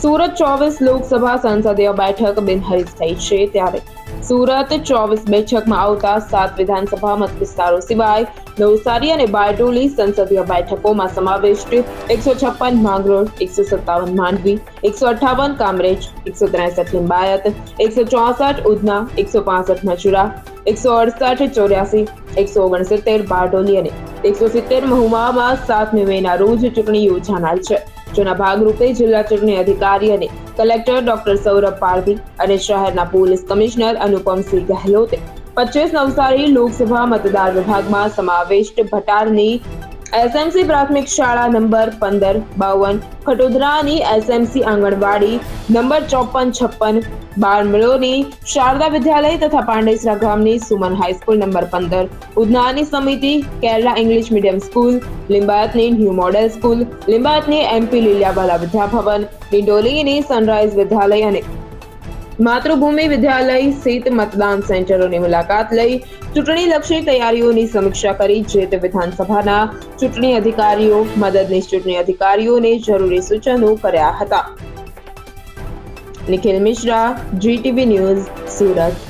સુરત ચોવીસ લોકસભા સંસદીય બેઠક બિનહરીફ થઈ છે ત્યારે સુરત ચોવીસ બેઠકમાં આવતા સાત વિધાનસભા મત વિસ્તારો સિવાય નવસારી અને બારડોલી સંસદીય બેઠકોમાં સમાવિષ્ટ એકસો છપ્પન માંગરોળ, એકસો સત્તાવન માંડવી, એકસો અઠ્ઠાવન કામરેજ, એકસો ત્રેસઠ લિંબાયત, એકસો ચોસઠ ઉધના, એકસો પાસઠ મચુરા એકસો અડસઠ ચોર્યાસી, એકસો ઓગણસિત્તેર બારડોલી અને એકસો સિત્તેર મહુવામાં સાતમી મેના રોજ ચૂંટણી યોજાનાર છે. જેના ભાગરૂપે જિલ્લા ચૂંટણી અધિકારી અને કલેક્ટર ડોક્ટર સૌરભ પારધી અને શહેરના પોલીસ કમિશનર અનુપમસિંહ ગહેલોતે પચીસ નવસારી લોકસભા મતદાર વિભાગમાં સમાવિષ્ટ ભટારની એસએમસી પ્રાથમિક શાળા નંબર પંદર બાવન ખટોદરાની એસએમસી આંગણવાડી નંબર ચોપન છપ્પન બારમળોની શારદા વિદ્યાલય તથા પાંડેસરા ગામની સુમન હાઈસ્કૂલ નંબર પંદર ઉધનાની સમિતિ, કેરલા ઇંગ્લિશ મીડિયમ સ્કૂલ લિંબાયતની ન્યૂ મોડેલ સ્કૂલ લિંબાયતની એમપી લીલિયાવાલા વિદ્યાભવન, ડિંડોલીની સનરાઈઝ વિદ્યાલય અને માતૃભૂમિ વિદ્યાલય સ્થિત મતદાન સેન્ટરોની મુલાકાત લઈ ચૂંટણીલક્ષી તૈયારીઓની સમીક્ષા કરી જે તે વિધાનસભાના ચૂંટણી અધિકારીઓ, મદદનીશ ચૂંટણી અધિકારીઓને જરૂરી સૂચનો કર્યા હતા. Nikhil Mishra, GTV news, Surat.